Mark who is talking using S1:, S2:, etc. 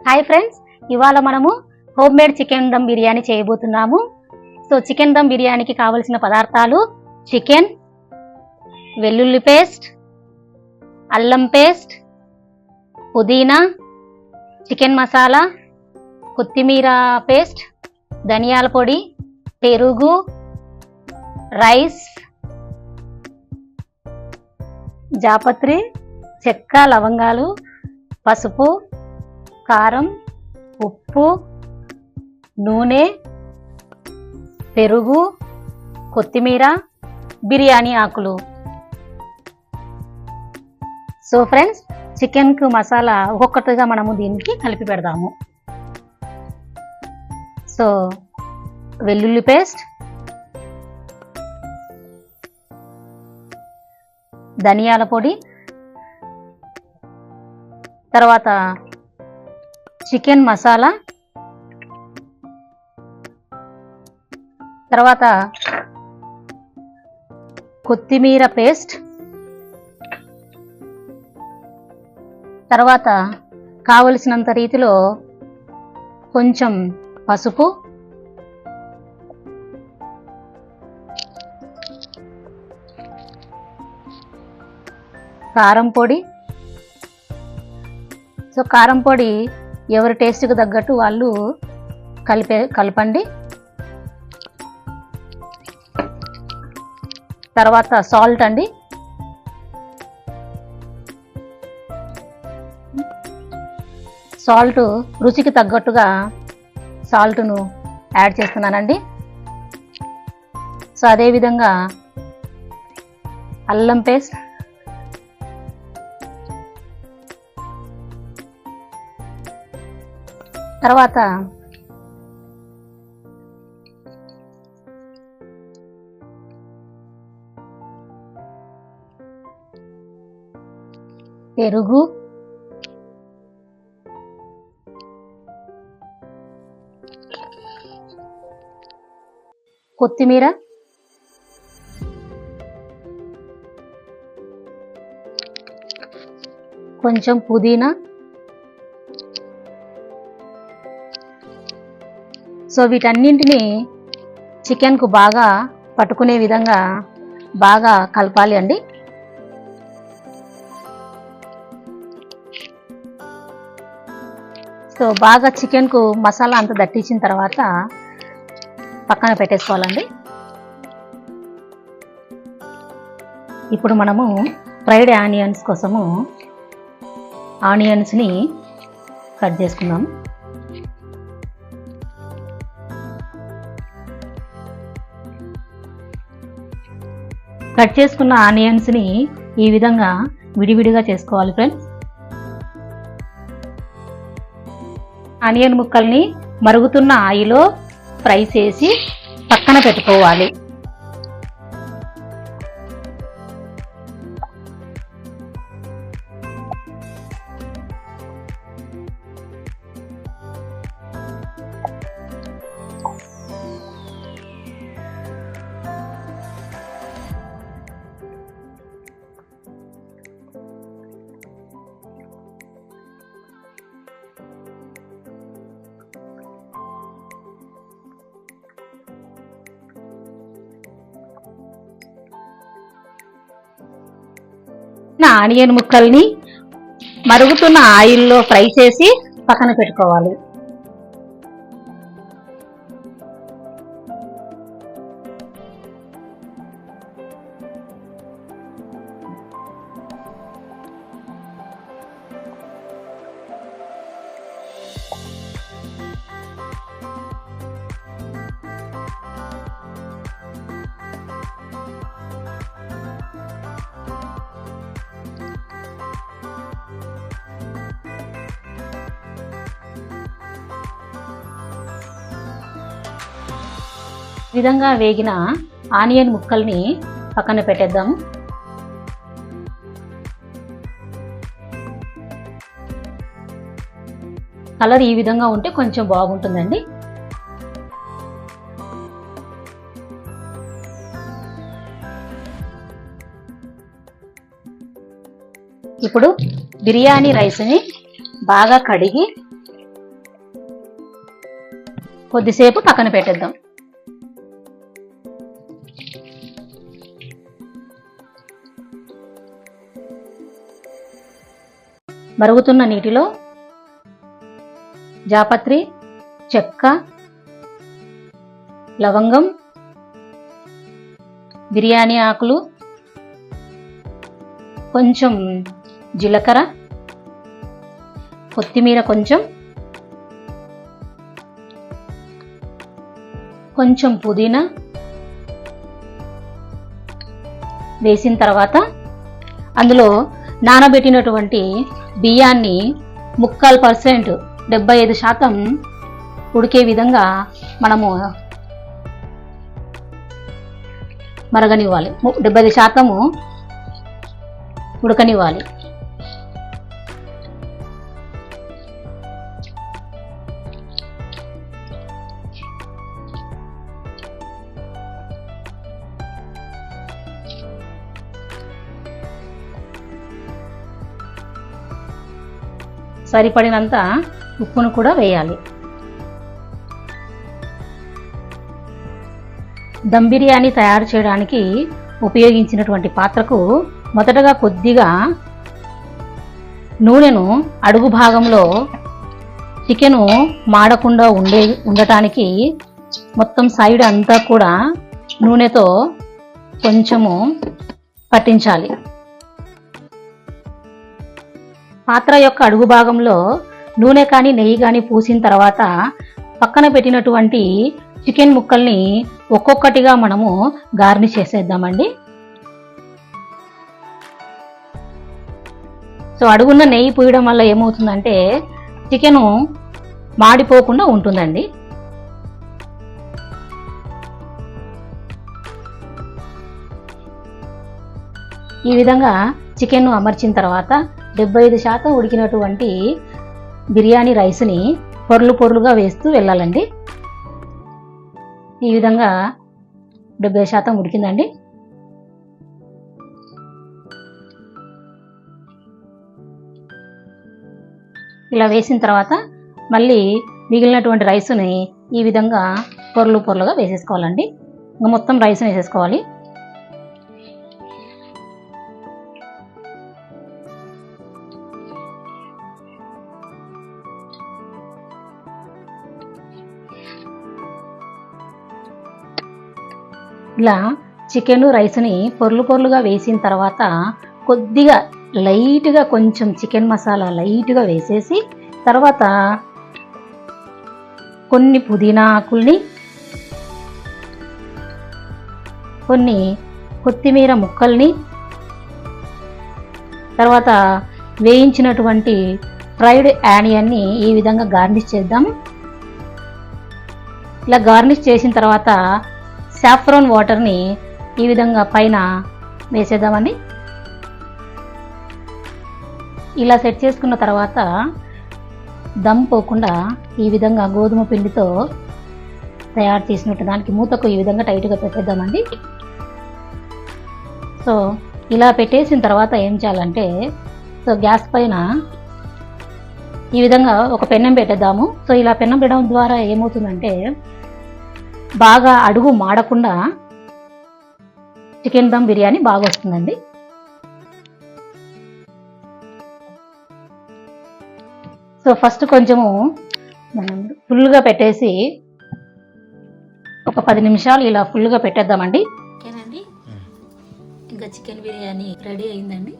S1: Hi friends ఇవాళ మనము home made chicken dum biryani చేయబోతున్నాము. సో చికెన్ దమ్ బిర్యానీకి కావలసిన పదార్థాలు చికెన్ వెల్లుల్లి పేస్ట్ అల్లం పేస్ట్ పుదీనా చికెన్ మసాలా కొత్తిమీర పేస్ట్ ధనియాల పొడి పెరుగు రైస్ జాపత్రి చెక్క లవంగాలు పసుపు కారం ఉప్పు నూనె పెరుగు కొత్తిమీర బిర్యానీ ఆకులు. సో ఫ్రెండ్స్ చికెన్కు మసాలా ఒక్కొక్కటిగా మనము దీనికి కలిపి పెడదాము. సో వెల్లుల్లి పేస్ట్ ధనియాల పొడి తర్వాత చికెన్ మసాలా. తర్వాత కొత్తిమీర పేస్ట్. తర్వాత కావలసినంత రీతిలో కొంచెం పసుపు. కారం పొడి. సో కారం పొడి ఎవరి టేస్ట్కి తగ్గట్టు వాళ్ళు కలిపే కలపండి. తర్వాత సాల్ట్ అండి. సాల్ట్ రుచికి తగ్గట్టుగా సాల్ట్ను యాడ్ చేస్తున్నానండి. సో అదేవిధంగా అల్లం పేస్ట్ తర్వాత పెరుగు. కొత్తిమీర. కొంచెం పుదీనా. సో వీటన్నింటినీ చికెన్కు బాగా పట్టుకునే విధంగా బాగా కలపాలి అండి. సో బాగా చికెన్కు మసాలా అంతా దట్టించిన తర్వాత పక్కన పెట్టేసుకోవాలండి. ఇప్పుడు మనము ఫ్రైడ్ ఆనియన్స్ కోసము ఆనియన్స్ని కట్ చేసుకుందాము కట్ చేసుకున్న ఆనియన్స్ని ఈ విధంగా విడివిడిగా చేసుకోవాలి ఫ్రెండ్స్. ఆనియన్ ముక్కల్ని మరుగుతున్న ఆయిలో ఫ్రై చేసి పక్కన పెట్టుకోవాలి. ఆనియన్ ముక్కల్ని మరుగుతున్న ఆయిల్లో ఫ్రై చేసి పక్కన పెట్టుకోవాలి. విధంగా వేగిన ఆనియన్ ముక్కల్ని పక్కన పెట్టేద్దాం. కలర్ ఈ విధంగా ఉంటే కొంచెం బాగుంటుందండి. ఇప్పుడు బిర్యానీ రైస్ని బాగా కడిగి కొద్దిసేపు పక్కన పెట్టేద్దాం. మరుగుతున్న నీటిలో జాపత్రి చెక్క లవంగం బిర్యానీ ఆకులు కొంచెం జీలకర్ర కొత్తిమీర కొంచెం కొంచెం పుదీనా వేసిన తర్వాత అందులో నానబెట్టినటువంటి బియ్యాన్ని ముక్కాలు పర్సెంట్ డెబ్బై ఐదు శాతం ఉడికే విధంగా మనము మరగనివ్వాలి. డెబ్బై ఐదు శాతము ఉడకనివ్వాలి. సరిపడినంత ఉప్పును కూడా వేయాలి. దమ్ బిర్యానీ తయారు చేయడానికి ఉపయోగించినటువంటి పాత్రకు మొదటగా కొద్దిగా నూనెను అడుగు భాగంలో చికెను మాడకుండా ఉండే ఉండటానికి మొత్తం సైడ్ అంతా కూడా నూనెతో కొంచెము పట్టించాలి. పాత్ర యొక్క అడుగు భాగంలో నూనె కానీ నెయ్యి కానీ పూసిన తర్వాత పక్కన పెట్టినటువంటి చికెన్ ముక్కల్ని ఒక్కొక్కటిగా మనము గార్నిష్ చేసేద్దామండి. సో అడుగున్న నెయ్యి పూయడం వల్ల ఏమవుతుందంటే చికెను మాడిపోకుండా ఉంటుందండి. ఈ విధంగా చికెన్ అమర్చిన తర్వాత డెబ్బై ఐదు శాతం ఉడికినటువంటి బిర్యానీ రైస్ని పొరలు పొరలుగా వేస్తూ వెళ్ళాలండి. ఈ విధంగా డెబ్బై శాతం ఉడికిందండి. ఇలా వేసిన తర్వాత మళ్ళీ మిగిలినటువంటి రైస్ని ఈ విధంగా పొరలు పొరలుగా వేసేసుకోవాలండి. ఇంకా మొత్తం రైస్ని వేసేసుకోవాలి. ఇలా చికెన్ రైస్ని పొర్లు పొర్లుగా వేసిన తర్వాత కొద్దిగా లైట్గా కొంచెం చికెన్ మసాలా లైట్గా వేసేసి తర్వాత కొన్ని పుదీనా ఆకుల్ని కొన్ని కొత్తిమీర ముక్కల్ని తర్వాత వేయించినటువంటి ఫ్రైడ్ యానియన్ని ఈ విధంగా గార్నిష్ చేద్దాం. ఇలా గార్నిష్ చేసిన తర్వాత సాఫ్రోన్ వాటర్ని ఈ విధంగా పైన వేసేద్దామండి. ఇలా సెట్ చేసుకున్న తర్వాత దమ్ పోకుండా ఈ విధంగా గోధుమ పిండితో తయారు చేసినట్టు దానికి మూతకు ఈ విధంగా టైట్గా పెట్టేద్దామండి. సో ఇలా పెట్టేసిన తర్వాత ఏం చేయాలంటే సో గ్యాస్ పైన ఈ విధంగా ఒక పెన్నం పెట్టేద్దాము. సో ఇలా పెన్నం పెట్టడం ద్వారా ఏమవుతుందంటే బాగా అడుగు మాడకుండా చికెన్ దమ్ బిర్యానీ బాగా వస్తుందండి సో ఫస్ట్ కొంచెము మనం ఫుల్గా పెట్టేసి ఒక పది నిమిషాలు ఇలా ఫుల్గా పెట్టేద్దామండి. ఓకేనండి. ఇంకా చికెన్ బిర్యానీ రెడీ అయిందండి.